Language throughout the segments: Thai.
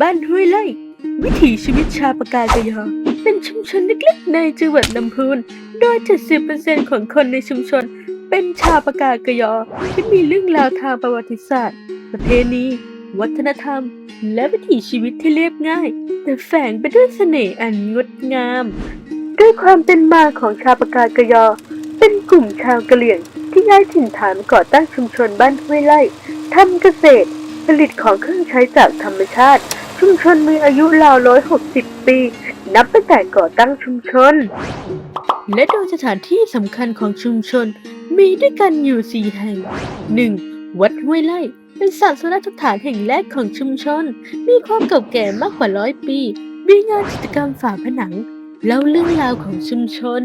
บ้านห้วยไร่วิถีชีวิตชาวปากากยอ เป็นชุมชนเล็กๆ ในจังหวัดลำพูน โดย 70%ของคนในชุมชน เป็นชาวปากากยอ ที่มีเรื่องราวทางประวัติศาสตร์ ประเพณี วัฒนธรรม และวิถีชีวิตที่เรียบง่าย แต่แฝงไปด้วยเสน่ห์อันงดงาม ด้วยความเป็นมาของชาวปากากยอ เป็นกลุ่มชาวกะเหรี่ยง ที่ย้ายถิ่นฐานก่อตั้งชุมชนบ้านห้วยไร่ทำเกษตร ผลิตของเครื่องใช้จากธรรมชาติ ชุมชนมีอายุราวร้อยหกสิบปี นับตั้งแต่ก่อตั้งชุมชน และโดยสถานที่สำคัญของชุมชนมีด้วยกันอยู่สี่แห่ง 1. วัดห้วยไร่เป็นศาสนสถานแห่งแรกของชุมชน มีความเก่าแก่มากกว่าร้อยปี มีงานจิตกรรมฝาผนังเล่าเรื่องราวของชุมชน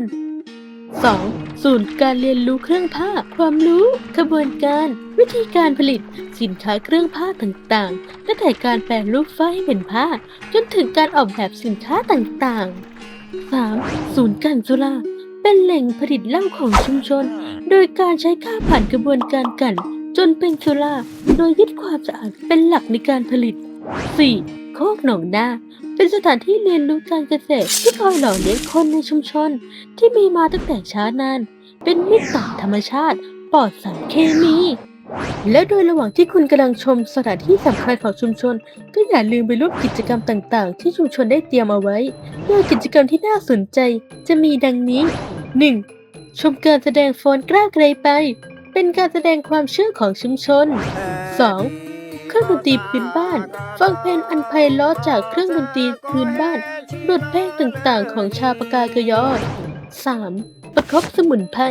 2. ศูนย์การเรียนรู้เครื่องผ้า ความรู้กระบวนการวิธีการผลิตสินค้าเครื่องผ้าต่างๆ ตั้งแต่การแปรรูปฝ้ายให้เป็นผ้า จนถึงการออกแบบสินค้าต่างๆ 3. ศูนย์กลั่นสุราเป็นแหล่งผลิตเหล้าของชุมชน โดยการใช้ข้าวผ่านกระบวนการกลั่นจนเป็นสุราโดยยึดความสะอาดเป็นหลักในการผลิต 4. โคกหนองนาเป็นสถานที่เรียนรู้การเกษตรที่คอยหล่อเลี้ยงคนในชุมชน ที่มีมาตั้งแต่ช้านาน เป็นมิตรต่อธรรมชาติปลอดสารเคมี และโดยระหว่างที่คุณกำลังชมสถานที่สำคัญของชุมชน ก็อย่าลืมไปร่วมกิจกรรมต่างๆ ที่ชุมชนได้เตรียมเอาไว้โดยกิจกรรมที่น่าสนใจจะมีดังนี้ 1. ชมการแสดงฟ้อนกล้าไกลไป เป็นการแสดงความเชื่อของชุมชน 2. เครื่องดนตรีพื้นบ้าน ฟังเพลงอันไพเราะจากเครื่องดนตรีพื้นบ้านบทเพลงต่างๆ ของชาวปากากยอ 3. ประคบสมุนไพร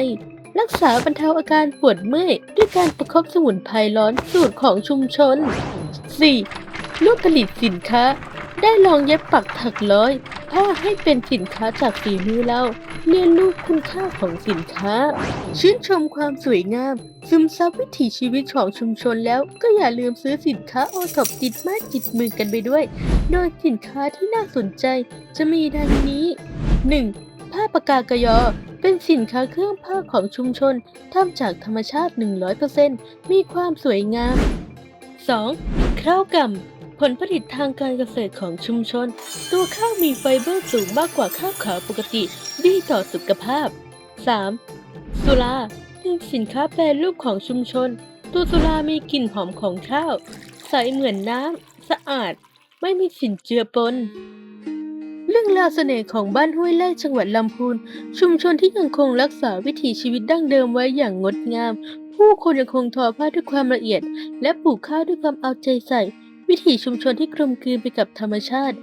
รักษาบรรเทาอาการปวดเมื่อยด้วยการประคบสมุนไพรร้อนสูตรของชุมชน 4. ร่วมผลิตสินค้า ได้ลองเย็บปักถักร้อยผ้าให้เป็นสินค้าจากฝีมือเรา เรียนรู้คุณค่าของสินค้า ชื่นชมความสวยงาม ซึมซับวิถีชีวิตของชุมชนแล้วก็อย่าลืมซื้อสินค้าโอท็อปติดไม้ติดมือกันไปด้วย โดยสินค้าที่น่าสนใจจะมีดังนี้ 1. ผ้าปากากยอ เป็นสินค้าเครื่องผ้าของชุมชนทำจากธรรมชาติ 100%มีความสวยงาม 2. ข้าวกำผลผลิตทางการเกษตรของชุมชน ตัวข้าวมีไฟเบอร์สูงมากกว่าข้าวขาวปกติ ดีต่อสุขภาพ 3. สุราเป็นสินค้าแปรรูปของชุมชน ตัวสุรามีกลิ่นหอมของข้าว ใสเหมือนน้ำ สะอาด ไม่มีสิ่นเจือปน เรื่องราวเสน่ห์ของบ้านห้วยไล่จังหวัดลำพูน ชุมชนที่ยังคงรักษาวิถีชีวิตดั้งเดิมไว้อย่างงดงาม ผู้คนยังคงทอผ้าด้วยความละเอียด และปลูกข้าวด้วยความเอาใจใส่ วิถีชุมชนที่กลมกลืนไปกับธรรมชาติ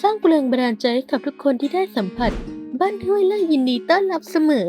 สร้างแรงบันดาลใจให้กับทุกคนที่ได้สัมผัส บ้านห้วยไล่ยินดีต้อนรับเสมอ